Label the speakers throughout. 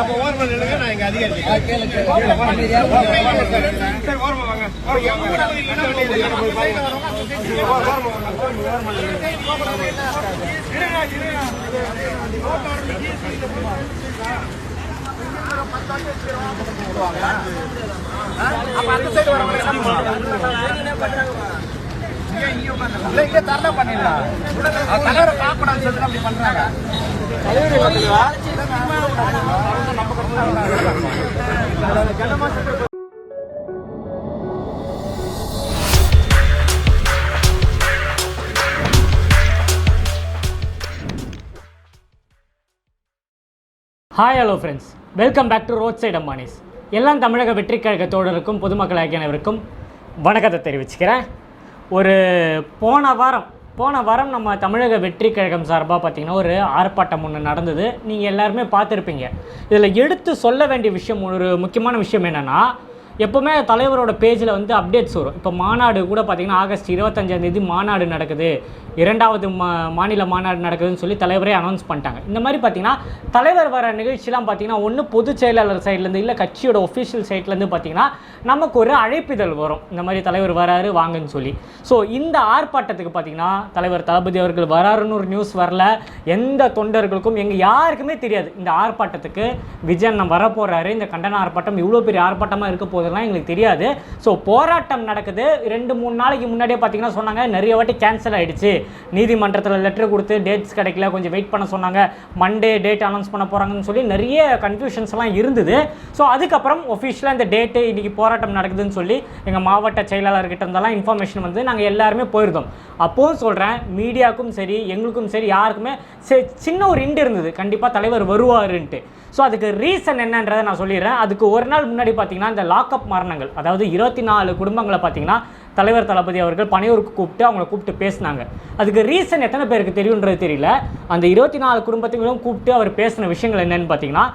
Speaker 1: அப்போ ஓரமா நில்லுங்க, நான் அதிகாரி. சரி, வாங்க.
Speaker 2: இல்ல, இங்க தரல பண்ணிடலாம். தலைவரை பார்க்கக்கூடாதுன்னு சொல்லிட்டு அப்படி பண்றாங்க.
Speaker 3: Hi hello friends welcome back to road side அம்மானிஸ் எல்லாம் தமிழக வெற்றி கழகத்தோடருக்கும் பொதுமக்கள் ஆகியனவருக்கும் வணக்கத்தை தெரிவிச்சுக்கிறேன். ஒரு போன வாரம் போன வாரம் நம்ம தமிழக வெற்றி கழகம் சார்பாக பார்த்திங்கன்னா ஒரு ஆர்ப்பாட்டம் ஒன்று நடந்தது. நீங்கள் எல்லாருமே பார்த்துருப்பீங்க. இதில் எடுத்து சொல்ல வேண்டிய விஷயம் ஒரு முக்கியமான விஷயம் என்னென்னா எப்போவுமே தலைவரோட பேஜில் வந்து அப்டேட்ஸ் வரும். இப்போ மாநாடு கூட பார்த்திங்கன்னா ஆகஸ்ட் இருபத்தஞ்சாந்தேதி மாநாடு நடக்குது. இரண்டாவது மா மாநில மாநாடு நடக்குதுன்னு சொல்லி தலைவரே அனௌன்ஸ் பண்ணிட்டாங்க. இந்த மாதிரி பார்த்தீங்கன்னா தலைவர் வர நிகழ்ச்சிலாம் பார்த்திங்கன்னா ஒன்று பொதுச் செயலாளர் சைட்லேருந்து இல்லை கட்சியோட ஒஃபிஷியல் சைட்லேருந்து பார்த்தீங்கன்னா நமக்கு ஒரு அழைப்பிதழ் வரும். இந்த மாதிரி தலைவர் வராரு வாங்கன்னு சொல்லி. ஸோ இந்த ஆர்ப்பாட்டத்துக்கு பார்த்தீங்கன்னா தலைவர் தளபதி அவர்கள் வராருன்னு ஒரு நியூஸ் வரல. எந்த தொண்டர்களுக்கும் எங்கள் யாருக்குமே தெரியாது. இந்த ஆர்ப்பாட்டத்துக்கு விஜயன் நம்ம வரப்போகிறாரு இந்த கண்டன ஆர்ப்பாட்டம் இவ்வளோ பெரிய ஆர்ப்பாட்டமாக இருக்க போகுது. போதெல்லாம் எங்களுக்கு தெரியாது. ஸோ போராட்டம் நடக்குது. ரெண்டு மூணு நாளைக்கு முன்னாடியே பார்த்தீங்கன்னா சொன்னாங்க நிறைய வாட்டி கேன்சல் ஆயிடுச்சு. நீதிமன்றத்தில் லெட்டர் கொடுத்து டேட்ஸ் கிடைக்கல கொஞ்சம் வெயிட் பண்ண சொன்னாங்க. மண்டே டேட் அனௌன்ஸ் பண்ண போகிறாங்கன்னு சொல்லி நிறைய கன்ஃபியூஷன்ஸ்லாம் இருந்தது. ஸோ அதுக்கப்புறம் ஒஃபிஷியலாக இந்த டேட்டு இன்றைக்கி போராட்டம் நடக்குதுன்னு சொல்லி எங்கள் மாவட்ட செயலாளர்கிட்ட இருந்தெல்லாம் இன்ஃபர்மேஷன் வந்து நாங்கள் எல்லாருமே போயிருந்தோம். அப்போவும் சொல்கிறேன் மீடியாவுக்கும் சரி எங்களுக்கும் சரி யாருக்குமே சரி சின்ன ஒரு இண்டு இருந்தது. கண்டிப்பாக தலைவர் வருவாருன்ட்டு. ஸோ அதுக்கு ரீசன் என்னன்றதை நான் சொல்லிடுறேன். அதுக்கு ஒரு நாள் முன்னாடி பார்த்தீங்கன்னா இந்த லாக்அப் மரணங்கள். அதாவது இருபத்தி நாலு குடும்பங்களை பார்த்தீங்கன்னா தலைவர் தளபதி அவர்கள் பனையூருக்கு கூப்பிட்டு அவங்கள கூப்பிட்டு பேசினாங்க. அதுக்கு ரீசன் எத்தனை பேருக்கு தெரியுன்றது தெரியல. அந்த இருபத்தி நாலு குடும்பத்தையும் கூப்பிட்டு அவர் பேசின விஷயங்கள் என்னென்னு பார்த்தீங்கன்னா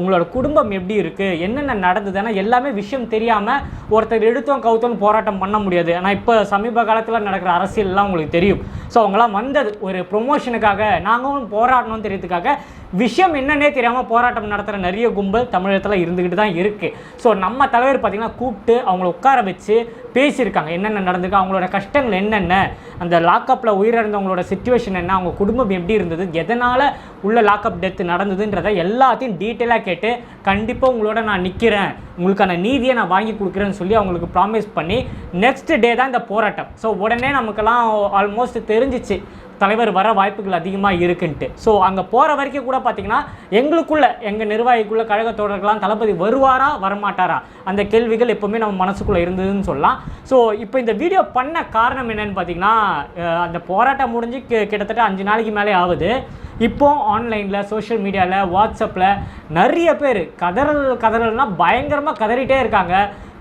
Speaker 3: உங்களோட குடும்பம் எப்படி இருக்குது என்னென்ன நடந்ததுன்னா எல்லாமே விஷயம் தெரியாமல் ஒருத்தர் எடுத்தோம் கவுத்தோன்னு போராட்டம் பண்ண முடியாது. ஆனால் இப்போ சமீப காலத்தில் நடக்கிற அரசியல்லாம் உங்களுக்கு தெரியும். ஸோ அவங்களாம் வந்தது ஒரு ப்ரொமோஷனுக்காக நாங்களும் போராடணும்னு தெரியறதுக்காக விஷயம் என்னன்னே தெரியாமல் போராட்டம் நடத்துகிற நிறைய கும்பல் தமிழகத்தில் இருந்துக்கிட்டு தான் இருக்குது ஸோ நம்ம தலைவர் பார்த்திங்கன்னா கூப்பிட்டு அவங்கள உட்கார வச்சு பேசியிருக்காங்க. என்னென்ன நடந்திருக்கு அவங்களோட கஷ்டங்கள் என்னென்ன அந்த லாக்அப்பில் உயிரிழந்தவங்களோட சுச்சுவேஷன் என்ன அவங்க குடும்பம் எப்படி இருந்தது எதனால் உள்ள லாக்அப் டெத் நடந்ததுன்றதை எல்லாத்தையும் டீட்டெயிலாக கேட்டு கண்டிப்பாக உங்களோட நான் நிற்கிறேன் உங்களுக்கான நீதியை நான் வாங்கி கொடுக்குறேன்னு சொல்லி அவங்களுக்கு ப்ராமிஸ் பண்ணி நெக்ஸ்ட் டே தான் இந்த போராட்டம். ஸோ உடனே நமக்கெல்லாம் ஆல்மோஸ்ட் தெரிஞ்சிச்சு. தலைவர் வர வாய்ப்புகள் அதிகமாக இருக்குன்ட்டு. ஸோ அங்கே போகிற வரைக்கும் கூட பார்த்தீங்கன்னா எங்களுக்குள்ள எங்கள் நிர்வாகிக்குள்ள கழக தோழர்கள்லாம் தளபதி வருவாரா வரமாட்டாரா? அந்த கேள்விகள் எப்போவுமே நம்ம மனசுக்குள்ளே இருந்ததுன்னு சொல்லலாம். ஸோ இப்போ இந்த வீடியோ பண்ண காரணம் என்னன்னு பார்த்தீங்கன்னா அந்த போராட்டம் முடிஞ்சு கிட்டத்தட்ட அஞ்சு நாளைக்கு மேலே ஆகுது. இப்போ ஆன்லைனில் சோஷியல் மீடியாவில் வாட்ஸ்அப்பில் நிறைய பேர் கதறல் கதறல்னா பயங்கரமாக கதறிட்டே இருக்காங்க.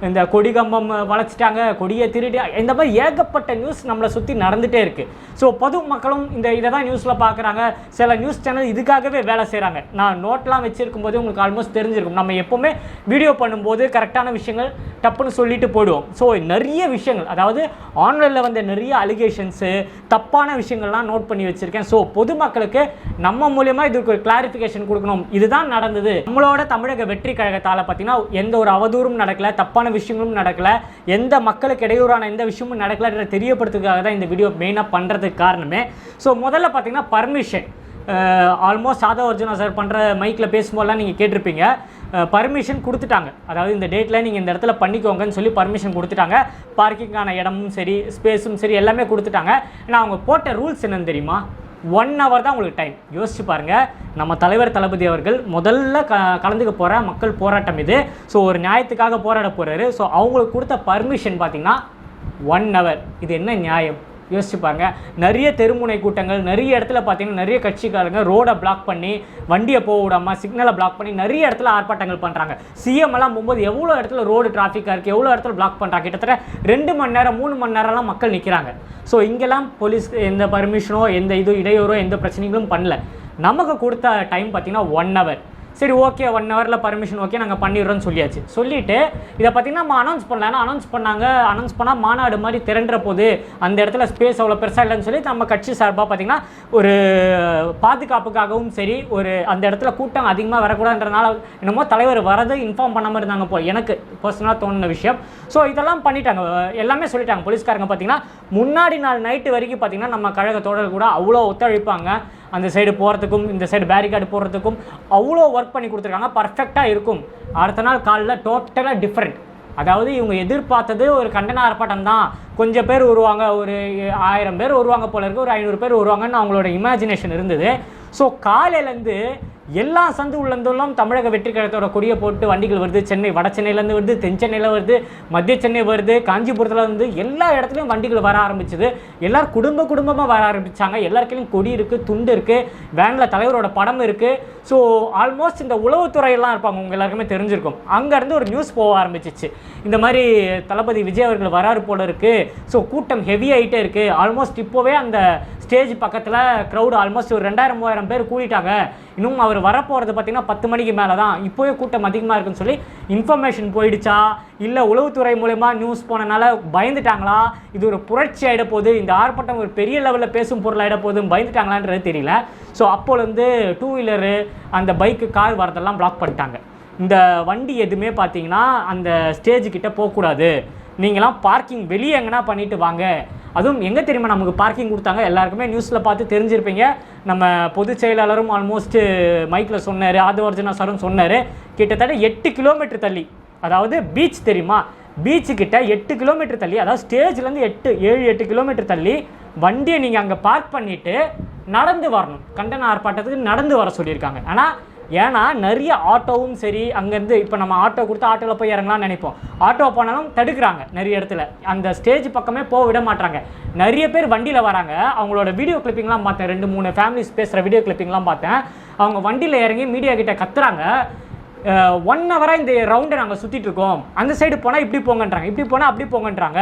Speaker 3: இந்த கொடி கம்பம் வளைச்சிட்டாங்க கொடியை திருடி இந்த மாதிரி ஏகப்பட்ட நியூஸ் நம்மளை சுற்றி நடந்துகிட்டே இருக்குது ஸோ பொது மக்களும் இந்த இதை தான் நியூஸில் பார்க்குறாங்க. சில நியூஸ் சேனல் இதுக்காகவே வேலை செய்கிறாங்க நான் நோட்லாம் வச்சுருக்கும் போது உங்களுக்கு ஆல்மோஸ்ட் தெரிஞ்சிருக்கும். நம்ம எப்போவுமே வீடியோ பண்ணும்போது கரெக்டான விஷயங்கள் டப்புன்னு சொல்லிட்டு போயிடுவோம். ஸோ நிறைய விஷயங்கள் அதாவது ஆன்லைனில் வந்த நிறைய அலிகேஷன்ஸு தப்பான விஷயங்கள்லாம் நோட் பண்ணி வச்சுருக்கேன். ஸோ பொதுமக்களுக்கு நம்ம மூலியமாக இதுக்கு ஒரு கிளாரிஃபிகேஷன் கொடுக்கணும். இதுதான் நடந்தது. நம்மளோட தமிழக வெற்றி கழகத்தால் பார்த்தீங்கன்னா எந்த ஒரு அவதூறும் நடக்கல. தப்பான விஷயங்களும் நடக்கல. எந்த மக்களுக்கு இடையூறான எந்த விஷயமும் நடக்கலைன்ற தெரியப்படுத்துக்காக தான் இந்த வீடியோ மெயினாக பண்ணுறதுக்கு காரணமே. ஸோ முதல்ல பார்த்தீங்கன்னா பர்மிஷன் ஆல்மோஸ்ட் சாதா அர்ஜுனா சார் பண்ணுற மைக்கில் பேசும்போதெல்லாம் நீங்கள் கேட்டிருப்பீங்க. பர்மிஷன் கொடுத்துட்டாங்க. அதாவது இந்த டேட்டில் நீங்கள் இந்த இடத்துல பண்ணிக்கோங்கன்னு சொல்லி பர்மிஷன் கொடுத்துட்டாங்க. பார்க்கிங்கான இடமும் சரி ஸ்பேஸும் சரி எல்லாமே கொடுத்துட்டாங்க. ஆனால் அவங்க போட்ட ரூல்ஸ் என்னன்னு தெரியுமா? ஒன் ஹவர் தான் உங்களுக்கு டைம் யோசிச்சு பாருங்கள் நம்ம தலைவர் தளபதி அவர்கள் முதல்ல க கலந்துக்க போகிற மக்கள் போராட்டம் இது. ஸோ ஒரு நியாயத்துக்காக போராட போகிறாரு ஸோ அவங்களுக்கு கொடுத்த பர்மிஷன் பார்த்தீங்கன்னா ஒன் ஹவர் இது என்ன நியாயம்? யோசிச்சுப்பாங்க. நிறைய தெருமுனை கூட்டங்கள் நிறைய இடத்துல பார்த்தீங்கன்னா நிறைய கட்சிக்காரங்க ரோடை பிளாக் பண்ணி வண்டியை போக விடாமல் சிக்னலை பிளாக் பண்ணி நிறைய இடத்துல ஆர்ப்பாட்டங்கள் பண்ணுறாங்க சிஎம் எல்லாம் போகும்போது எவ்வளோ இடத்துல ரோடு டிராஃபிக்காக இருக்குது எவ்வளோ இடத்துல பிளாக் பண்ணுறாங்க கிட்டத்தட்ட ரெண்டு மணி நேரம் மூணு மணி நேரம்லாம் மக்கள் நிற்கிறாங்க ஸோ இங்கெல்லாம் போலீஸ் எந்த பர்மிஷனோ எந்த இது இடையூறோ எந்த பிரச்சனைகளும் பண்ணல. நமக்கு கொடுத்த டைம் பார்த்தீங்கன்னா ஒன் ஹவர் சரி ஓகே ஒன் ஹவரில் பர்மிஷன் ஓகே நாங்கள் பண்ணிடுறோம்னு சொல்லியாச்சு. சொல்லிவிட்டு இதை பார்த்தீங்கன்னா நம்ம அனௌன்ஸ் பண்ணல. ஏன்னா அனௌன்ஸ் பண்ணாங்க. அனௌன்ஸ் பண்ணால் மாநாடு மாதிரி திரண்டுற போது அந்த இடத்துல ஸ்பேஸ் அவ்வளோ பெருசாக இல்லைன்னு சொல்லி நம்ம கட்சி சார்பாக பார்த்தீங்கன்னா ஒரு பாதுகாப்புக்காகவும் சரி ஒரு அந்த இடத்துல கூட்டம் அதிகமாக வரக்கூடாதுன்றனால என்னமோ தலைவர் வரது இன்ஃபார்ம் பண்ணாமல் இருந்தாங்க போ எனக்கு பர்சனலாக தோணுன விஷயம். ஸோ இதெல்லாம் பண்ணிட்டாங்க. எல்லாமே சொல்லிட்டாங்க. போலீஸ்காரங்க பார்த்திங்கன்னா முன்னாடி நாள் நைட்டு வரைக்கும் பார்த்தீங்கன்னா நம்ம கழக தோழர் கூட அவ்வளோ ஒத்துழைப்பாங்க. அந்த சைடு போகிறதுக்கும் இந்த சைடு பேரிகார்டு போடுறதுக்கும் அவ்வளோ ஒர்க் பண்ணி கொடுத்துருக்காங்க. பர்ஃபெக்டாக இருக்கும். அடுத்த நாள் காலைல டோட்டலாக டிஃப்ரெண்ட் அதாவது இவங்க எதிர்பார்த்தது ஒரு கண்டன ஆர்ப்பாட்டம் தான் கொஞ்சம் பேர் வருவாங்க ஒரு ஆயிரம் பேர் வருவாங்க போல இருக்கு ஒரு ஐநூறு பேர் வருவாங்கன்னு அவங்களோட இமேஜினேஷன் இருந்தது. ஸோ காலையிலேருந்து எல்லா சந்து உள்ளந்தும் தமிழக வெற்றி கழகத்தோட கொடியை போட்டு வண்டிகள் வருது. சென்னை வட சென்னையிலேருந்து வருது தென் சென்னையில் வருது மத்திய சென்னை வருது காஞ்சிபுரத்தில் வந்து எல்லா இடத்துலையும் வண்டிகள் வர ஆரம்பிச்சது. எல்லோரும் குடும்ப குடும்பமாக வர ஆரம்பித்தாங்க எல்லாருக்கையும் கொடி இருக்குது துண்டு இருக்குது வேனில் தலைவரோட படம் இருக்குது ஸோ ஆல்மோஸ்ட் இந்த உளவுத்துறையெல்லாம் இருப்பாங்க. உங்கள் எல்லாருக்குமே தெரிஞ்சிருக்கும். அங்கேருந்து ஒரு நியூஸ் போக ஆரம்பிச்சிச்சு. இந்த மாதிரி தளபதி விஜய் அவர்கள் வராரு போல இருக்குது ஸோ கூட்டம் ஹெவி ஆகிட்டே இருக்குது ஆல்மோஸ்ட் இப்போவே அந்த ஸ்டேஜ் பக்கத்தில் க்ரௌடு ஆல்மோஸ்ட் ஒரு ரெண்டாயிரம் மூவாயிரம் பேர் கூட்டிட்டாங்க இன்னும் அவர் வரப்போகிறது பார்த்திங்கன்னா பத்து மணிக்கு மேலே தான் இப்போவே கூட்டம் அதிகமாக இருக்குன்னு சொல்லி இன்ஃபர்மேஷன் போயிடுச்சா? இல்லை உளவுத்துறை மூலயமா நியூஸ் போனனால பயந்துட்டாங்களா? இது ஒரு புரட்சி ஆகிட போகுது. இந்த ஆர்ப்பாட்டம் ஒரு பெரிய லெவலில் பேசும் பொருள் ஆகிட போகுதுன்னு பயந்துட்டாங்களான்றது தெரியல. ஸோ அப்போலேருந்து டூ வீலரு அந்த பைக்கு கார் வரதெல்லாம் பிளாக் பண்ணிட்டாங்க. இந்த வண்டி எதுவுமே பார்த்தீங்கன்னா அந்த ஸ்டேஜுக்கிட்ட போகக்கூடாது. நீங்களாம் பார்க்கிங் வெளியே எங்கன்னா பண்ணிட்டு வாங்க. அதுவும் எங்கே தெரியுமா நமக்கு பார்க்கிங் கொடுத்தாங்க? எல்லாருக்குமே நியூஸில் பார்த்து தெரிஞ்சிருப்பீங்க. நம்ம பொதுச் செயலாளரும் ஆல்மோஸ்ட் மைக்கில் சொன்னார். ஆதவர்ஜனா சாரும் சொன்னார். கிட்டத்தட்ட எட்டு கிலோமீட்டர் தள்ளி. அதாவது பீச் தெரியுமா? பீச்சு கிட்ட எட்டு கிலோமீட்டர் தள்ளி அதாவது ஸ்டேஜ்லேருந்து எட்டு ஏழு எட்டு கிலோமீட்டர் தள்ளி வண்டியை நீங்கள் அங்கே பார்க் பண்ணிவிட்டு நடந்து வரணும். கண்டன ஆர்ப்பாட்டத்துக்கு நடந்து வர சொல்லியிருக்காங்க. ஆனால் ஏன்னா நிறைய ஆட்டோவும் சரி அங்கேருந்து இப்போ நம்ம ஆட்டோ கொடுத்து ஆட்டோவில் போய் இறங்கலாம்னு நினைப்போம். ஆட்டோ போனாலும் தடுக்கிறாங்க நிறைய இடத்துல. அந்த ஸ்டேஜ் பக்கமே போக விட மாட்டாங்க நிறைய பேர் வண்டியில் வராங்க. அவங்களோட வீடியோ கிளிப்பிங்லாம் பார்த்தேன். ரெண்டு மூணு ஃபேமிலிஸ் பேசுகிற வீடியோ கிளிப்பிங்லாம் பார்த்தேன். அவங்க வண்டியில் இறங்கி மீடியா கிட்ட கத்துறாங்க. ஒன் ஹவராக இந்த ரவுண்டை நாங்கள் சுற்றிட்டு இருக்கோம். அந்த சைடு போனால் இப்படி போங்கன்றாங்க. இப்படி போனால் அப்படி போங்கன்றாங்க.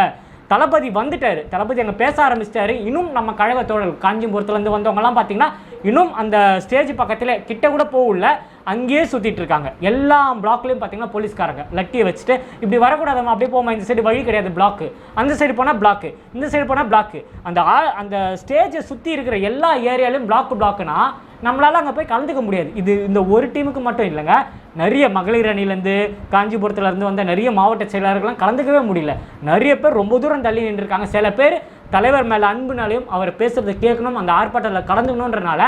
Speaker 3: தளபதி வந்துட்டார். தளபதி அங்கே பேச ஆரம்பிச்சிட்டாரு. இன்னும் நம்ம கழக தோழர்கள் காஞ்சிபுரத்துலேருந்து வந்தவங்கலாம் பார்த்தீங்கன்னா இன்னும் அந்த ஸ்டேஜ் பக்கத்தில் கிட்ட கூட போகல அங்கேயே சுற்றிட்டு இருக்காங்க. எல்லா பிளாக்லையும் பார்த்தீங்கன்னா போலீஸ்காரங்க. லட்டியை வச்சுட்டு இப்படி வரக்கூடாதம்மா அப்படியே போமா இந்த சைடு வழி கிடையாது பிளாக்கு அந்த சைடு போனால் பிளாக்கு இந்த சைடு போனால் பிளாக்கு அந்த ஆ- அந்த ஸ்டேஜை சுற்றி இருக்கிற எல்லா ஏரியாலையும் பிளாக்கு பிளாக்குனா நம்மளால் அங்கே போய் கலந்துக்க முடியாது. இது இந்த ஒரு டீமுக்கு மட்டும் இல்லைங்க. நிறைய மகளிர் அணிலேருந்து காஞ்சிபுரத்துலேருந்து வந்த நிறைய மாவட்ட செயலாளர்கள்லாம் கலந்துக்கவே முடியல. நிறைய பேர் ரொம்ப தூரம் தள்ளி நின்றுருக்காங்க. சில பேர் தலைவர் மேலே அன்புனாலையும் அவர் பேசுறதை கேட்கணும் அந்த ஆர்ப்பாட்டத்தில் கலந்துக்கணுன்றனால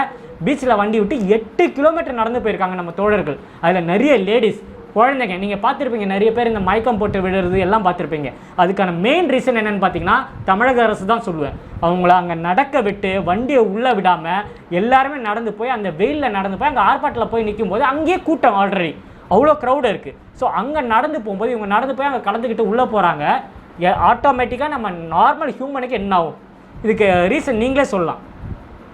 Speaker 3: பீச்சில் வண்டி விட்டு எட்டு கிலோமீட்டர் நடந்து போயிருக்காங்க நம்ம தோழர்கள். அதில் நிறைய லேடிஸ் குழந்தைங்க நீங்கள் பார்த்துருப்பீங்க நிறைய பேர் இந்த மயக்கம் போட்டு விடுறது எல்லாம் பார்த்துருப்பீங்க. அதுக்கான மெயின் ரீசன் என்னென்னு பார்த்தீங்கன்னா தமிழக அரசு தான் சொல்லுவேன். அவங்கள அங்கே நடக்க விட்டு வண்டியை உள்ளே விடாமல் எல்லாருமே நடந்து போய் அந்த வெயிலில் நடந்து போய் அங்கே ஆர்ப்பாட்டில் போய் நிற்கும் போது அங்கேயே கூட்டம் ஆல்ரெடி அவ்வளோ க்ரௌடு இருக்குது ஸோ அங்கே நடந்து போகும்போது இவங்க நடந்து போய் அங்கே கலந்துக்கிட்டு உள்ளே போகிறாங்க ஆட்டோமேட்டிக்காக நம்ம நார்மல் ஹியூமனுக்கு என்ன ஆகும்? இதுக்கு ரீசன் நீங்களே சொல்லலாம்.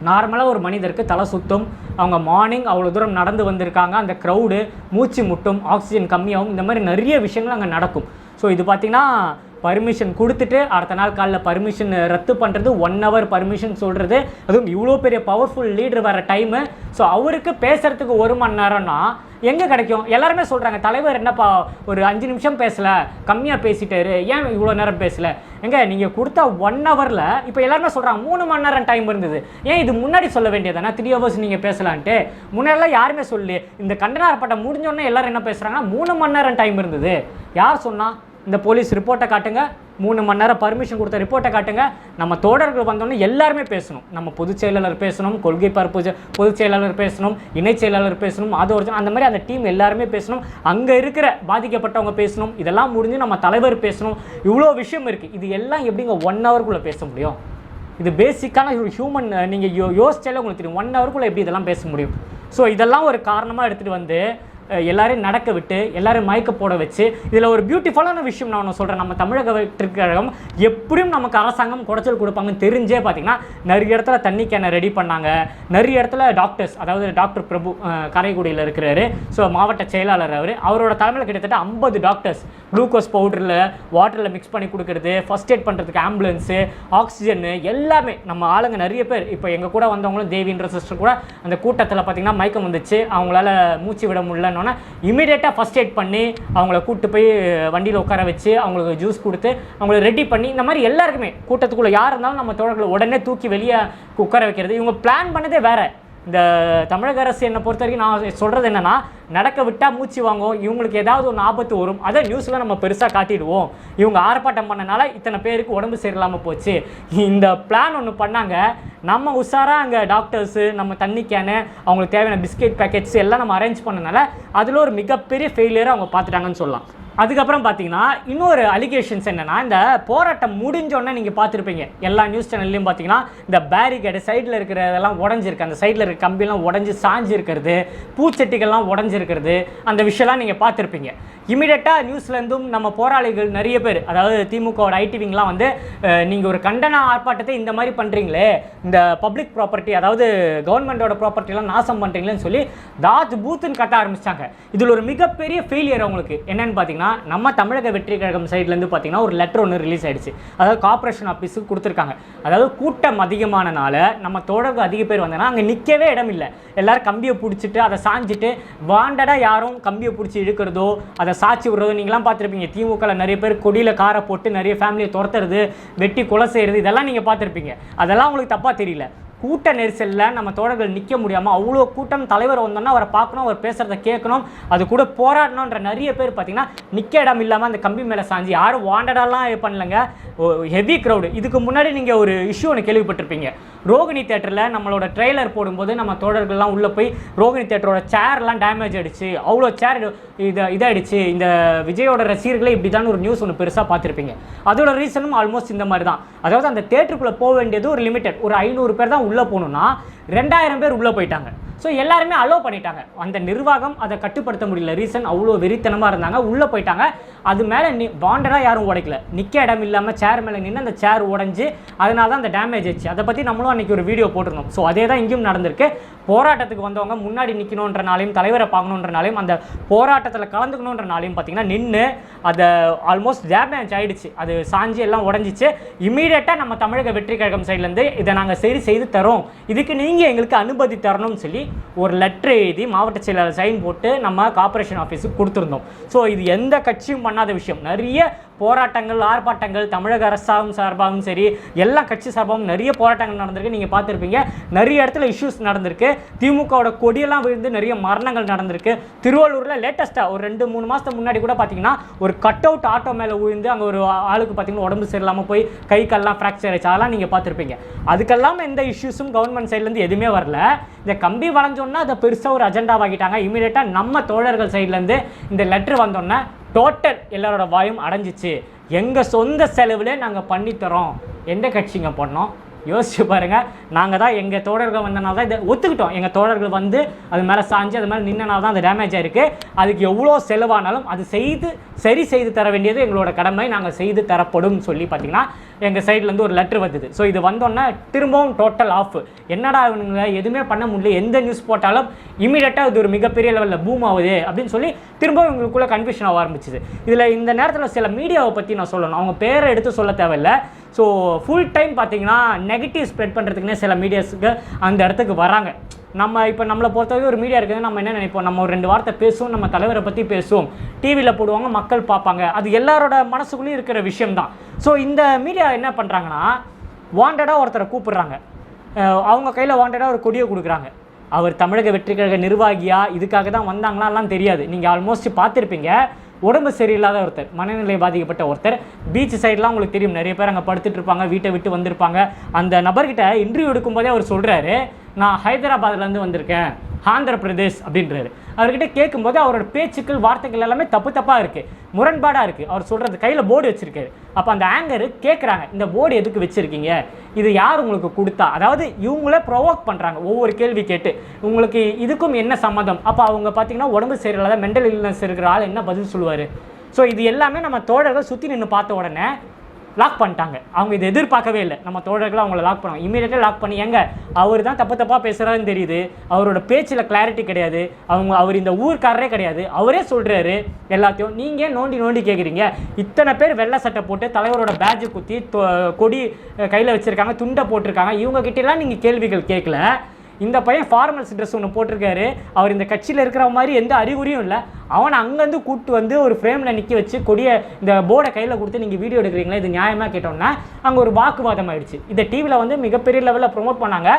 Speaker 3: நார்மலாக ஒரு மனிதருக்கு தலை சுத்தும் அவங்க மார்னிங் அவ்வளோ தூரம் நடந்து வந்திருக்காங்க அந்த க்ரௌடு மூச்சு முட்டும் ஆக்சிஜன் கம்மியாகும் இந்த மாதிரி நிறைய விஷயங்கள் அங்கே நடக்கும். ஸோ இது பார்த்திங்கன்னா பர்மிஷன் கொடுத்துட்டு அடுத்த நாள் காலைல பர்மிஷன் ரத்து பண்ணுறது ஒன் ஹவர் பர்மிஷன் சொல்கிறது அதுவும் இவ்வளோ பெரிய பவர்ஃபுல் லீடர் வர டைமு ஸோ அவருக்கு பேசுகிறதுக்கு ஒரு மணி நேரம்னா எங்கே கிடைக்கும்? எல்லாருமே சொல்கிறாங்க தலைவர் என்னப்பா ஒரு அஞ்சு நிமிஷம் பேசலை கம்மியாக பேசிட்டாரு ஏன் இவ்வளோ நேரம் பேசலை? எங்க நீங்கள் கொடுத்த ஒன் ஹவரில் இப்போ எல்லாருமே சொல்கிறாங்க மூணு மணி நேரம் டைம் இருந்தது. ஏன் இது முன்னாடி சொல்ல வேண்டியதானே த்ரீ ஹவர்ஸ் நீங்கள் பேசலான்ட்டு. முன்னாடிலாம் யாருமே சொல்லி இந்த கண்டன ஆர்ப்பாட்டம் முடிஞ்சோடனே எல்லாரும் என்ன பேசுகிறாங்கன்னா மூணு மணி நேரம் டைம் இருந்தது. யார் சொன்னால் இந்த போலீஸ் ரிப்போர்ட்டை காட்டுங்க. மூணு மணி நேரம் பர்மிஷன் கொடுத்த ரிப்போர்ட்டை காட்டுங்க. நம்ம தோழர்கள் வந்தோடனே எல்லாருமே பேசணும். நம்ம பொதுச் செயலாளர் பேசணும் கொள்கை பரப்பு பொதுச் செயலாளர் பேசணும் இணைச் செயலாளர் பேசணும் ஆதவர்ஜன் அந்த மாதிரி அந்த டீம் எல்லாருமே பேசணும். அங்கே இருக்கிற பாதிக்கப்பட்டவங்க பேசணும். இதெல்லாம் முடிஞ்சு நம்ம தலைவர் பேசணும். இவ்வளோ விஷயம் இருக்குது இது எல்லாம் எப்படிங்க ஒன் ஹவருக்குள்ளே பேச முடியும்? இது பேசிக்கான ஒரு ஹியூமன் நீங்கள் யோ யோசிச்சாலே உங்களுக்கு தெரியும். ஒன் ஹவருக்குள்ளே எப்படி இதெல்லாம் பேச முடியும்? ஸோ இதெல்லாம் ஒரு காரணமாக எடுத்துகிட்டு வந்து எல்லாரையும் நடக்க விட்டு எல்லாரும் மயக்க போட வச்சு இதில் ஒரு பியூட்டிஃபுல்லான விஷயம் நான் ஒன்று சொல்கிறேன் நம்ம தமிழக கழகம் எப்படியும் நமக்கு அரசாங்கம் குடைச்சல் கொடுப்பாங்கன்னு தெரிஞ்சே பார்த்தீங்கன்னா நிறைய இடத்துல தண்ணி கேனை ரெடி பண்ணாங்க. நிறைய இடத்துல டாக்டர்ஸ் அதாவது டாக்டர் பிரபு கரைக்குடியில் காரைக்குடியில் இருக்கிறாரு. ஸோ மாவட்ட செயலாளர் அவர். அவரோட தலைமையில் கிட்டத்தட்ட ஐம்பது டாக்டர்ஸ் குளுக்கோஸ் பவுடரில் வாட்டரில் மிக்ஸ் பண்ணி கொடுக்குறது ஃபர்ஸ்ட் எய்ட் பண்ணுறதுக்கு ஆம்புலன்ஸு ஆக்சிஜனு எல்லாமே. நம்ம ஆளுங்க நிறைய பேர். இப்போ எங்கள் கூட வந்தவங்களும் தேவின்ற சிஸ்டர் கூட அந்த கூட்டத்தில் பார்த்திங்கன்னா மயக்கம் வந்துச்சு. அவங்களால மூச்சு விட முடியலன்னொன்னே இமீடியட்டாக ஃபர்ஸ்ட் எய்ட் பண்ணி அவங்கள கூட்டு போய் வண்டியில் உட்கார வச்சு அவங்களுக்கு ஜூஸ் கொடுத்து அவங்கள ரெடி பண்ணி இந்த மாதிரி எல்லாருக்குமே கூட்டத்துக்குள்ளே யார் இருந்தாலும் நம்ம தோழர்களை உடனே தூக்கி வெளியே உட்கார வைக்கிறது. இவங்க பிளான் பண்ணதே வேறு. இந்த தமிழக அரசு என்னை பொறுத்த வரைக்கும் நான் சொல்கிறது என்னென்னா நடக்க விட்டால் மூச்சு வாங்கும் இவங்களுக்கு ஏதாவது ஒன்று ஆபத்து வரும் அதை நியூஸில் நம்ம பெருசாக காட்டிடுவோம். இவங்க ஆர்ப்பாட்டம் பண்ணனால இத்தனை பேருக்கு உடம்பு சரியில்லாமல் போச்சு. இந்த பிளான் ஒன்று பண்ணாங்க. நம்ம உஷாராக அங்கே டாக்டர்ஸு நம்ம தண்ணி கேனு அவங்களுக்கு தேவையான பிஸ்கெட் பேக்கெட்ஸ் எல்லாம் நம்ம அரேஞ்ச் பண்ணனால அதில் ஒரு மிகப்பெரிய ஃபெயிலியரை அவங்க பார்த்துட்டாங்கன்னு சொல்லலாம். அதுக்கப்புறம் பார்த்தீங்கன்னா இன்னொரு அலிகேஷன்ஸ் என்னென்னா இந்த போராட்டம் முடிஞ்சோடனே நீங்கள் பார்த்துருப்பீங்க. எல்லா நியூஸ் சேனல்லையும் பார்த்தீங்கன்னா இந்த பேரிகேடு சைடில் இருக்கிறதெல்லாம் உடஞ்சிருக்கு. அந்த சைடில் இருக்க கம்பியெல்லாம் உடஞ்சி சாஞ்சிருக்கிறது பூச்செட்டிகள்லாம் உடஞ்சிருக்கிறது அந்த விஷயம்லாம் நீங்கள் பார்த்துருப்பீங்க. இமீடியட்டாக நியூஸ்லேருந்தும் நம்ம போராளிகள் நிறைய பேர் அதாவது திமுகவோட ஐடிவிங்லாம் வந்து நீங்கள் ஒரு கண்டன ஆர்ப்பாட்டத்தை இந்த மாதிரி பண்ணுறீங்களே இந்த பப்ளிக் ப்ராப்பர்ட்டி அதாவது கவர்மெண்டோட ப்ராப்பர்ட்டிலாம் நாசம் பண்ணுறீங்களேன்னு சொல்லி தாஜ் பூத்துன்னு கட்ட ஆரம்பிச்சிட்டாங்க. இதில் ஒரு மிகப்பெரிய ஃபெயிலியர் அவங்களுக்கு. என்னென்னு பார்த்தீங்கன்னா நம்ம தமிழக வெற்றி கழகம் சைட்லேருந்து பார்த்தீங்கன்னா ஒரு லெட்டர் ஒன்று ரிலீஸ் ஆகிடுச்சு அதாவது கார்ப்பரேஷன் ஆஃபீஸுக்கு கொடுத்துருக்காங்க. அதாவது கூட்டம் அதிகமானனால நம்ம தோழர்கள் அதிக பேர் வந்தோன்னா அங்கே நிற்கவே இடம் இல்லை. எல்லோரும் கம்பியை பிடிச்சிட்டு அதை சாஞ்சிட்டு வாண்டடாக யாரும் கம்பியை பிடிச்சி இழுக்கிறதோ அதை சாட்சி விடுறதோ நீங்களாம் பார்த்துருப்பீங்க. திமுகவில் நிறைய பேர் கொடியில் காரை போட்டு நிறைய ஃபேமிலியை துரத்துறது வெட்டி கொலை செய்கிறது இதெல்லாம் நீங்கள் பார்த்துருப்பீங்க. அதெல்லாம் உங்களுக்கு தப்பாக தெரியல. கூட்ட நெரிசலில் நம்ம தோழர்கள் நிற்க முடியாமல் அவ்வளோ கூட்டம் தலைவர் வந்தோன்னா அவரை பார்க்கணும் அவர் பேசுகிறத கேட்கணும் அது கூட போராடணுன்ற நிறைய பேர் பார்த்தீங்கன்னா நிற்க இடம் இல்லாமல் அந்த கம்பி மேலே சாஞ்சி யாரும் வாண்டடாலாம் பண்ணலங்க. ஹெவி க்ரௌடு இதுக்கு முன்னாடி நீங்கள் ஒரு இஷ்யூ ஒன்று கேள்விப்பட்டிருப்பீங்க. ரோகிணி தேட்டரில் நம்மளோட ட்ரெய்லர் போடும்போது நம்ம தோழர்கள்லாம் உள்ளே போய் ரோகிணி தேட்டரோட சேர்லாம் டேமேஜ் ஆகிடுச்சு அவ்வளோ சேர் இதை இதாகிடுச்சு இந்த விஜயோட ரசிகர்களே இப்படி தான் ஒரு நியூஸ் ஒன்று பெருசாக பார்த்துருப்பீங்க. அதோட ரீசனும் ஆல்மோஸ்ட் இந்த மாதிரி தான் அதாவது அந்த தேட்டருக்குள்ளே போக வேண்டியது ஒரு லிமிட்டட் ஒரு ஐநூறு பேர் தான் உள்ளே போகணுன்னா ரெண்டாயிரம் பேர் உள்ளே போயிட்டாங்க. ஸோ எல்லாருமே அலோவ் பண்ணிட்டாங்க. அந்த நிர்வாகம் அதை கட்டுப்படுத்த முடியல. ரீசன் அவ்வளோ வெறித்தனமாக இருந்தாங்க. உள்ளே போயிட்டாங்க. அது மேலே நி பாண்டடாக யாரும் உடைக்கல. நிற்க இடம் இல்லாமல் சேர் மேலே நின்று அந்த சேர் உடைஞ்சு அதனால தான் அந்த டேமேஜ் ஆச்சு. அதை பற்றி நம்மளும் அன்றைக்கி ஒரு வீடியோ போட்டிருந்தோம். ஸோ அதே தான் இங்கேயும் நடந்திருக்கு. போராட்டத்துக்கு வந்தவங்க முன்னாடி நிற்கணுன்றனாலையும் தலைவரை பார்க்கணுன்றனாலையும் அந்த போராட்டத்தில் கலந்துக்கணுன்றனாலையும் பார்த்தீங்கன்னா நின்று அதை ஆல்மோஸ்ட் டேமேஜ் ஆகிடுச்சு அது சாஞ்சி எல்லாம் உடஞ்சிச்சு. இமீடியட்டாக நம்ம தமிழக வெற்றி கழகம் சைட்லேருந்து இதை நாங்கள் சரி செய்து தரோம். இதுக்கு நீங்கள் எங்களுக்கு அனுமதி தரணும்னு சொல்லி ஒரு லெட்டர் எழுதி மாவட்ட செயலாளர் சைன் போட்டு நம்ம கார்ப்பரேஷன் ஆஃபீஸுக்கு கொடுத்துருந்தோம். ஸோ இது எந்த கட்சியும் பண்ணாத விஷயம். நிறைய போராட்டங்கள் ஆர்ப்பாட்டங்கள் தமிழக அரசாங்கம் சார்பாகவும் சரி எல்லா கட்சி சார்பாகவும் நிறைய போராட்டங்கள் நடந்திருக்கு. நீங்கள் பார்த்துருப்பீங்க. நிறைய இடத்துல இஷ்யூஸ் நடந்திருக்கு. திமுகவோட கொடியெல்லாம் விழுந்து நிறைய மரணங்கள் நடந்திருக்கு. திருவள்ளூரில் லேட்டஸ்ட்டாக ஒரு ரெண்டு மூணு மாதத்துக்கு முன்னாடி கூட பார்த்தீங்கன்னா ஒரு கட் அவுட் ஆட்டோ மேலே விழுந்து அங்கே ஒரு ஆளுக்கு பார்த்தீங்கன்னா உடம்பு சரியில்லாமல் போய் கை கல்லாம் ஃப்ராக்சர் ஆயிடுச்சு. அதெல்லாம் நீங்கள் பார்த்துருப்பீங்க. அதுக்கெல்லாம் எந்த இஷ்யூஸும் கவர்மெண்ட் சைட்லேருந்து எதுவுமே வரல. இந்த கம்பி வளைஞ்சோன்னா அதை பெருசாக ஒரு அஜெண்டாவாகிட்டாங்க இமீடியட்டாக நம்ம தோழர்கள் சைட்லேருந்து இந்த லெட்டர் வந்தோன்னே டோட்டல் எல்லாரோட வாயும் அடைஞ்சிச்சு. எங்கள் சொந்த செலவில் நாங்கள் பண்ணித்தரோம். எந்த கட்சிங்க பண்ணோம்? யோசிச்சு பாருங்கள் நாங்கள் தான் எங்கள் தோழர்கள் வந்தனால தான் இதை ஒத்துக்கிட்டோம். எங்கள் தோழர்கள் வந்து அது மேலே சாஞ்சு அது மேலே நின்னனால தான் அது டேமேஜ் ஆயிருக்கு அதுக்கு எவ்வளோ செலவானாலும் அது செய்து சரி செய்து தர வேண்டியது எங்களோட கடமை. நாங்கள் செய்து தரப்படும் சொல்லி பார்த்தீங்கன்னா எங்கள் சைட்லேருந்து ஒரு லெட்டர் வந்தது. ஸோ இது வந்தோன்னே திரும்பவும் டோட்டல் ஆஃப் என்னடா இவனுங்க? எதுவுமே பண்ண முடியல. எந்த நியூஸ் போட்டாலும் இமீடியட்டாக இது ஒரு மிகப்பெரிய லெவலில் பூம் ஆகுது அப்படின்னு சொல்லி திரும்பவும் இவங்களுக்குள்ளே கன்ஃபியூஷன் ஆக ஆரம்பிச்சிது. இதில் இந்த நேரத்தில் சில மீடியாவை பற்றி நான் சொல்லணும். அவங்க பேரை எடுத்து சொல்ல தேவையில்லை. ஸோ ஃபுல் டைம் பார்த்தீங்கன்னா நெகட்டிவ் ஸ்ப்ரெட் பண்ணுறதுக்குன்னே சில மீடியாஸுக்கு அந்த இடத்துக்கு வராங்க. நம்ம இப்போ நம்மளை பொறுத்தவரை ஒரு மீடியா இருக்குது நம்ம என்ன நினைப்போம்? நம்ம ஒரு ரெண்டு வார்த்தை பேசுவோம் நம்ம தலைவரை பற்றி பேசுவோம். டிவியில் போடுவாங்க மக்கள் பார்ப்பாங்க. அது எல்லாரோட மனசுக்குள்ளேயும் இருக்கிற விஷயம்தான். ஸோ இந்த மீடியா என்ன பண்ணுறாங்கன்னா வாண்டடாக ஒருத்தரை கூப்பிடுறாங்க. அவங்க கையில் வாண்டடாக ஒரு கொடியை கொடுக்குறாங்க. அவர் தமிழக வெற்றி கழக நிர்வாகியா? இதுக்காக தான் வந்தாங்களாலாம் தெரியாது. நீங்கள் ஆல்மோஸ்ட் பார்த்துருப்பீங்க. உடம்பு சரியில்லாத ஒருத்தர் மனநிலை பாதிக்கப்பட்ட ஒருத்தர் பீச் சைட்லாம் உங்களுக்கு தெரியும். நிறைய பேர் அங்கே படுத்துட்டு இருப்பாங்க வீட்டை விட்டு வந்திருப்பாங்க. அந்த நபர்கிட்ட இன்டர்வியூ எடுக்கும்போதே அவர் சொல்கிறாரு நான் ஹைதராபாத்லேருந்து வந்திருக்கேன். ஆந்திர பிரதேஷ் அப்படின்றாரு. அவர்கிட்ட கேட்கும்போது அவரோட பேச்சுக்கள் வார்த்தைகள் எல்லாமே தப்பு தப்பாக இருக்குது முரண்பாடாக இருக்குது அவர் சொல்கிறது கையில் போர்டு வச்சுருக்காரு. அப்போ அந்த ஆங்கர் கேட்குறாங்க இந்த போர்டு எதுக்கு வச்சுருக்கீங்க? இது யார் உங்களுக்கு கொடுத்தா? அதாவது இவங்களே ப்ரொவோக் பண்ணுறாங்க ஒவ்வொரு கேள்வி கேட்டு. உங்களுக்கு இதுக்கும் என்ன சம்மந்தம்? அப்போ அவங்க பார்த்தீங்கன்னா உடம்பு சரியில்லாத மென்டல் இல்னஸ் இருக்கிற ஆள் என்ன பதில் சொல்லுவார்? ஸோ இது எல்லாமே நம்ம தோழர்கள் சுற்றி நின்று பார்த்த உடனே லாக் பண்ணிட்டாங்க. அவங்க இதை எதிர்பார்க்கவே இல்லை. நம்ம தோழர்கள் அவங்கள லாக் பண்ணுவாங்க. இமீடியட்டாக லாக் பண்ணி எங்க? அவர் தான் தப்பு தப்பாக பேசுகிறாருன்னு தெரியுது. அவரோட பேச்சில் கிளாரிட்டி கிடையாது. அவங்க அவர் இந்த ஊர்க்காரரே கிடையாது. அவரே சொல்கிறாரு எல்லாத்தையும். நீங்கள் ஏன் நோண்டி நோண்டி கேட்குறீங்க இத்தனை பேர் வெள்ளை சட்டை போட்டு தலைவரோட பேஜை குத்தி தொ- கொடி கையில் வச்சுருக்காங்க துண்டை போட்டிருக்காங்க. இவங்ககிட்டலாம் நீங்கள் கேள்விகள் கேட்கல இந்த பையன் ஃபார்மல்ஸ் ட்ரெஸ் ஒன்று போட்டிருக்காரு. அவர் இந்த கட்சியில் இருக்கிற மாதிரி எந்த அறிகுறியும் இல்லை. அவனை அங்கேருந்து கூப்பிட்டு வந்து ஒரு ஃப்ரேமில் நிற்க வச்சு கொடியை இந்த போர்டை கையில் கொடுத்து நீங்கள் வீடியோ எடுக்கிறீங்களா? இது நியாயமாக கேட்டோம்னா அங்கே ஒரு வாக்குவாதம் ஆயிடுச்சு. இதை டிவியில் வந்து மிகப்பெரிய லெவலில் ப்ரொமோட் பண்ணாங்க.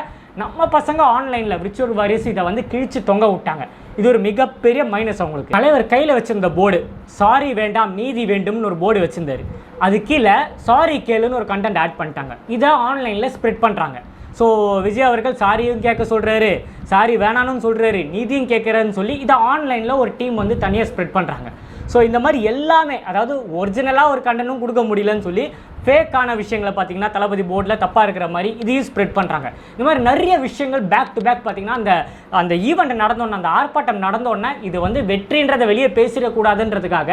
Speaker 3: நம்ம பசங்க ஆன்லைனில் விர்ச்சுவல் வாரியர்ஸ் இதை வந்து கிழிச்சு தொங்க விட்டாங்க. இது ஒரு மிகப்பெரிய மைனஸ் அவங்களுக்கு. தலைவர் கையில் வச்சிருந்த போர்டு சாரி வேண்டாம் நீதி வேண்டும்னு ஒரு போர்டு வச்சிருந்தாரு. அது கீழே சாரி கேளுன்னு ஒரு கண்டென்ட் ஆட் பண்ணிட்டாங்க. இதை ஆன்லைனில் ஸ்ப்ரெட் பண்ணுறாங்க ஸோ விஜய் அவர்கள் சாரியும் கேட்க சொல்கிறாரு சாரி வேணான்னு சொல்கிறாரு நீதியும் கேட்குறாருன்னு சொல்லி இதை ஆன்லைனில் ஒரு டீம் வந்து தனியாக ஸ்ப்ரெட் பண்ணுறாங்க ஸோ இந்த மாதிரி எல்லாமே அதாவது ஒரிஜினலாக ஒரு கண்டனும் கொடுக்க முடியலன்னு சொல்லி ஃபேக்கான விஷயங்களை பார்த்தீங்கன்னா தளபதி போர்டில் தப்பாக இருக்கிற மாதிரி இதையும் ஸ்ப்ரெட் பண்ணுறாங்க இந்த மாதிரி நிறைய விஷயங்கள் பேக் டு பேக் பார்த்தீங்கன்னா அந்த அந்த ஈவெண்ட் நடந்தோன்னே அந்த ஆர்ப்பாட்டம் நடந்தோன்னே இது வந்து வெற்றின்றதை வெளியே பேசிடக்கூடாதுன்றதுக்காக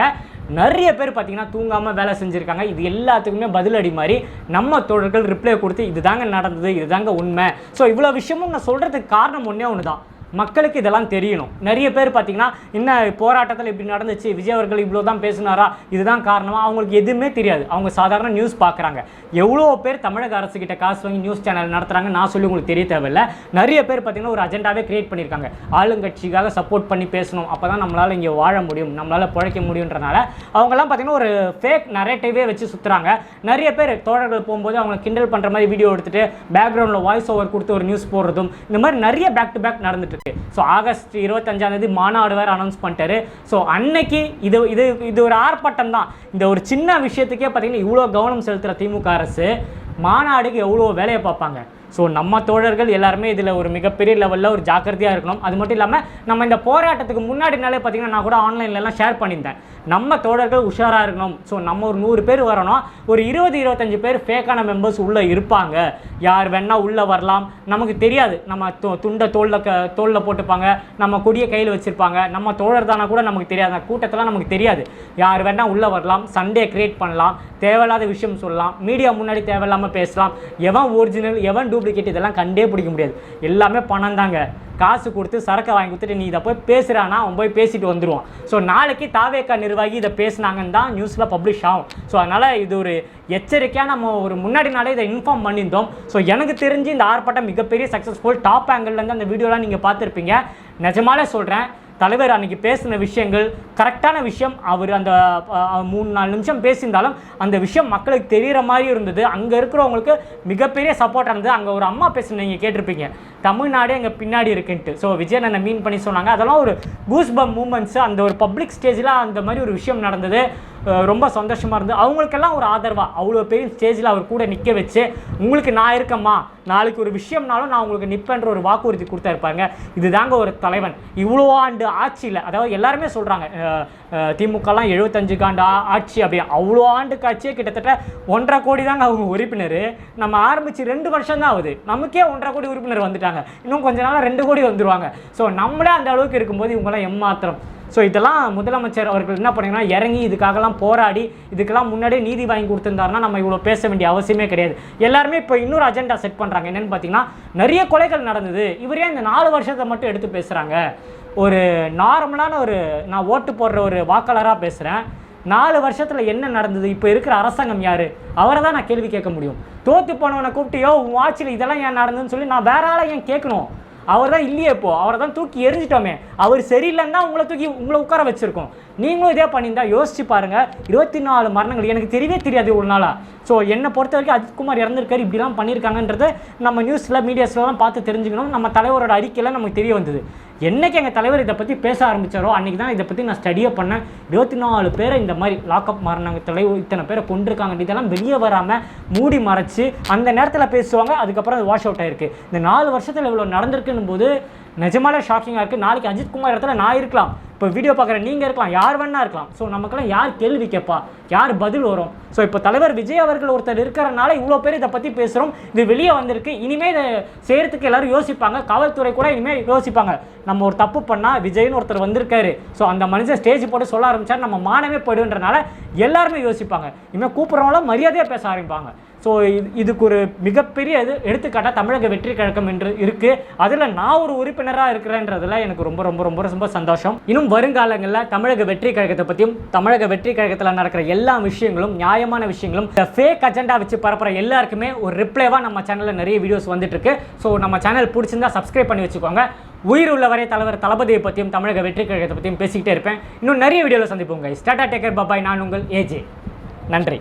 Speaker 3: நிறைய பேர் பார்த்தீங்கன்னா தூங்காமல் வேலை செஞ்சுருக்காங்க. இது எல்லாத்துக்குமே பதிலடி மாதிரி நம்ம தோழர்கள் ரிப்ளை கொடுத்து இதுதாங்க நடந்தது இதுதாங்க உண்மை. ஸோ இவ்வளோ விஷயமும் நான் சொல்கிறதுக்கு காரணம் ஒன்றே ஒன்று தான் மக்களுக்கு இதெல்லாம் தெரியணும். நிறைய பேர் பார்த்தீங்கன்னா என்ன போராட்டத்தில் இப்படி நடந்துச்சு? விஜய் அவர்கள் இவ்வளோ தான் பேசினாரா? இதுதான் காரணமாக அவங்களுக்கு எதுவுமே தெரியாது. அவங்க சாதாரண நியூஸ் பார்க்குறாங்க. எவ்வளோ பேர் தமிழக அரசு கிட்ட காசு வாங்கி நியூஸ் சேனல் நடத்துகிறாங்க நான் சொல்லி உங்களுக்கு தெரிய தேவையில்ல. நிறைய பேர் பார்த்தீங்கன்னா ஒரு அஜெண்டாவே கிரியேட் பண்ணியிருக்காங்க. ஆளுங்கட்சிக்காக சப்போர்ட் பண்ணி பேசணும். அப்போ தான் நம்மளால் இங்கே வாழ முடியும். நம்மளால் பிழைக்க முடியுன்றனால அவங்கெல்லாம் பார்த்தீங்கன்னா ஒரு ஃபேக் நரேட்டிவே வச்சு சுற்றுறாங்க நிறைய பேர் தோழர்கள் போகும்போது அவங்க கிண்டல் பண்ணுற மாதிரி வீடியோ எடுத்துகிட்டு பேக்ரவுண்டில் வாய்ஸ் ஓவர் கொடுத்து ஒரு நியூஸ் போடுறதும் இந்த மாதிரி நிறைய பேக் டு பேக் நடந்துட்டு இருக்கு. ஸோ ஆகஸ்ட் இருபத்தஞ்சாம் தேதி மாநாடு வேறு அனௌன்ஸ் பண்ணிட்டாரு. ஸோ அன்னைக்கு இது இது இது ஒரு ஆர்ப்பாட்டம் தான். இந்த ஒரு சின்ன விஷயத்துக்கே பார்த்தீங்கன்னா இவ்வளோ கவனம் செலுத்துகிற திமுக அரசு மாநாடுக்கு எவ்வளோ வேலையை பார்ப்பாங்க. ஸோ நம்ம தோழர்கள் எல்லாருமே இதில் ஒரு மிகப்பெரிய லெவலில் ஒரு ஜாக்கிரதையாக இருக்கணும். அது மட்டும் இல்லாமல் நம்ம இந்த போராட்டத்துக்கு முன்னாடினாலே பார்த்தீங்கன்னா நான் கூட ஆன்லைன்லலாம் ஷேர் பண்ணியிருந்தேன். நம்ம தோழர்கள் உஷாராக இருக்கணும். ஸோ நம்ம ஒரு நூறு பேர் வரணும். ஒரு இருபது இருபத்தஞ்சு பேர் ஃபேக்கான மெம்பர்ஸ் உள்ளே இருப்பாங்க. யார் வேணால் உள்ளே வரலாம். நமக்கு தெரியாது. நம்ம து துண்டை தோளில் க தோளில் போட்டுப்பாங்க. நம்ம கொடியை கையில் வச்சுருப்பாங்க. நம்ம தோழர் தானா கூட நமக்கு தெரியாது. அந்த கூட்டத்தெல்லாம் நமக்கு தெரியாது. யார் வேணால் உள்ளே வரலாம். சண்டே கிரியேட் பண்ணலாம். தேவையில்லாத விஷயம் சொல்லலாம். மீடியா முன்னாடி தேவையில்லாமல் பேசலாம். எவன் ஒரிஜினல் எவன் டூ டூப்ளிகேட் இதெல்லாம் கண்டே பிடிக்க முடியாது. எல்லாமே பணம் தாங்க. காசு கொடுத்து சரக்கை வாங்கி கொடுத்துட்டு நீ இதை போய் பேசுகிறானா அவன் போய் பேசிட்டு வந்துடுவான் ஸோ நாளைக்கு தாவேக்கா நிர்வாகி இதை பேசுனாங்கன்னு தான் நியூஸில் பப்ளிஷ் ஆகும். ஸோ அதனால் இது ஒரு எச்சரிக்கையாக நம்ம ஒரு முன்னாடி நாளே இதை இன்ஃபார்ம் பண்ணியிருந்தோம். ஸோ எனக்கு தெரிஞ்சு இந்த ஆர்ப்பாட்டம் மிகப்பெரிய சக்ஸஸ்ஃபுல் டாப் ஆங்கிள்லேருந்து அந்த வீடியோலாம் நீங்கள் பார்த்துருப்பீங்க. நிஜமாலே சொல்கிறேன் தலைவர் அன்றைக்கி பேசின விஷயங்கள் கரெக்டான விஷயம் அவர் அந்த மூணு நாலு நிமிஷம் பேசியிருந்தாலும் அந்த விஷயம் மக்களுக்கு தெரிகிற மாதிரி இருந்தது. அங்கே இருக்கிறவங்களுக்கு மிகப்பெரிய சப்போர்ட்டாக இருந்தது. அங்கே ஒரு அம்மா பேசுன நீங்கள் கேட்டிருப்பீங்க. தமிழ்நாடு எங்கள் பின்னாடி இருக்குன்ட்டு. ஸோ விஜயன் மீன் பண்ணி சொன்னாங்க. அதெல்லாம் ஒரு கூஸ் பம் மூமெண்ட்ஸு அந்த ஒரு பப்ளிக் ஸ்டேஜில் அந்த மாதிரி ஒரு விஷயம் நடந்தது. ரொம்ப சந்தோஷமாக இருந்து அவங்களுக்கெல்லாம் ஒரு ஆதரவாக அவ்வளோ பெரிய ஸ்டேஜில் அவர் கூட நிற்க வச்சு உங்களுக்கு நான் இருக்கேம்மா. நாளைக்கு ஒரு விஷயம்னாலும் நான் உங்களுக்கு நிற்பேன்ற ஒரு வாக்குறுதி கொடுத்தா இருப்பாங்க இதுதாங்க ஒரு தலைவன். இவ்வளோ ஆண்டு ஆட்சியில் அதாவது எல்லாருமே சொல்கிறாங்க திமுகலாம் எழுபத்தஞ்சு ஆண்டு ஆட்சி அப்படி அவ்வளோ ஆண்டு ஆட்சியே கிட்டத்தட்ட ஒன்றரை கோடி தாங்க அவங்க உறுப்பினர். நம்ம ஆரம்பித்து ரெண்டு வருஷம் தான் ஆகுது. நமக்கே ஒன்றரை கோடி உறுப்பினர் வந்துட்டாங்க. இன்னும் கொஞ்ச நாள் ரெண்டு கோடி வந்துருவாங்க. ஸோ நம்மளே அந்த அளவுக்கு இருக்கும்போது இவங்கெல்லாம் எம்மாத்திரம் ஸோ இதெல்லாம் முதலமைச்சர் அவர்கள் என்ன பண்ணீங்கன்னா இறங்கி இதுக்காகலாம் போராடி இதுக்கெல்லாம் முன்னாடியே நீதி வாங்கி கொடுத்துருந்தாருன்னா நம்ம இவ்வளோ பேச வேண்டிய அவசியமே கிடையாது. எல்லாருமே இப்போ இன்னொரு அஜெண்டா செட் பண்ணுறாங்க என்னென்னு பார்த்தீங்கன்னா நிறைய கொலைகள் நடந்தது. இவரே இந்த நாலு வருஷத்தை மட்டும் எடுத்து பேசுகிறாங்க ஒரு நார்மலான ஒரு நான் ஓட்டு போடுற ஒரு வாக்காளராக பேசுகிறேன் நாலு வருஷத்தில் என்ன நடந்தது? இப்போ இருக்கிற அரசாங்கம் யார்? அவரை தான் நான் கேள்வி கேட்க முடியும். தோத்து போனவனை கூப்பிட்டு யோ உன் ஆட்சியில் இதெல்லாம் ஏன் நடந்ததுன்னு சொல்லி நான் வேற ஆளை ஏன் கேட்கணும்? அவர் தான் இல்லையே இப்போ. அவரை தான் தூக்கி எரிஞ்சிட்டோமே அவர் சரியில்லைன்னு தான் உங்களை தூக்கி உங்களை உட்கார வச்சிருக்கோம். நீங்களும் இதே பண்ணியிருந்தா யோசிச்சு பாருங்க. இருபத்தி நாலு மரணங்கள். எனக்கு தெரியவே தெரியாது ஒரு நாளா. ஸோ என்னை பொறுத்த வரைக்கும் அஜித்குமார் இறந்துருக்காரு இப்படிலாம் பண்ணியிருக்காங்கன்றது நம்ம நியூஸில் மீடியாஸ்லாம் பார்த்து தெரிஞ்சுக்கணும். நம்ம தலைவரோட அறிக்கையில் நமக்கு தெரிய வந்தது. என்னைக்கு எங்கள் தலைவர் இதை பற்றி பேச ஆரம்பித்தாரோ அன்றைக்கி தான் இதை பற்றி நான் ஸ்டடியே பண்ணேன். இருபத்தி நாலு பேரை இந்த மாதிரி லாக்அப் மாறினாங்க. தலைவர் இத்தனை பேரை கொண்டிருக்காங்க இதெல்லாம் வெளியே வராமல் மூடி மறைச்சு அந்த நேரத்தில் பேசுவாங்க அதுக்கப்புறம் அது வாஷ் அவுட் ஆயிருக்கு. இந்த நாலு வருஷத்தில் இவ்வளோ நடந்திருக்குன்னு போது நிஜமாலே ஷாக்கிங்காக இருக்குது நாளைக்கு அஜித் குமார் இடத்துல நான் இருக்கலாம். இப்போ வீடியோ பார்க்குற நீங்கள் இருக்கலாம் யார் வேணா இருக்கலாம். ஸோ நமக்கெல்லாம் யார் கேள்வி கேட்பா? யார் பதில் வரும்? ஸோ இப்போ தலைவர் விஜய் அவர்கள் ஒருத்தர் இருக்கிறனால இவ்வளோ பேர் இதை பற்றி பேசுகிறோம் இது வெளியே வந்திருக்கு. இனிமேல் இதை செய்கிறதுக்கு எல்லாரும் யோசிப்பாங்க. காவல்துறை கூட இனிமேல் யோசிப்பாங்க. நம்ம ஒரு தப்பு பண்ணால் விஜய்னு ஒருத்தர் வந்திருக்காரு. ஸோ அந்த மனுஷன் ஸ்டேஜ் போட்டு சொல்ல ஆரம்பித்தார் நம்ம மானமே போயிடுன்றனால எல்லாருமே யோசிப்பாங்க. இனிமேல் கூப்பிட்றவங்களும் மரியாதையாக பேச ஆரம்பிப்பாங்க. ஸோ இது இதுக்கு ஒரு மிகப்பெரிய இது எடுத்துக்காட்டாக தமிழக வெற்றி கழகம் என்று இருக்குது அதில் நான் ஒரு உறுப்பினராக இருக்கிறேன்றதுல எனக்கு ரொம்ப ரொம்ப ரொம்ப ரொம்ப சந்தோஷம். இன்னும் வருங்காலங்களில் தமிழக வெற்றி கழகத்தை பற்றியும் தமிழக வெற்றி கழகத்தில் நடக்கிற எல்லா விஷயங்களும் நியாயமான விஷயங்களும் இந்த ஃபேக் அஜெண்டா வச்சு பரப்புகிற எல்லாருக்குமே ஒரு ரிப்ளைவாக நம்ம சேனலில் நிறைய வீடியோஸ் வந்துட்டுருக்கு. ஸோ நம்ம சேனல் பிடிச்சிருந்தா சப்ஸ்கிரைப் பண்ணி வச்சுக்கோங்க. உயிர் உள்ளவரை தலைவர் தளபதியை பற்றியும் தமிழக வெற்றி கழகத்தை பற்றியும் பேசிக்கிட்டே இருப்பேன். இன்னும் நிறைய வீடியோவில் சந்திப்போங்க ஸ்டாட்டா டேக்கர் பாபாய் நான் உங்கள் ஏஜே நன்றி.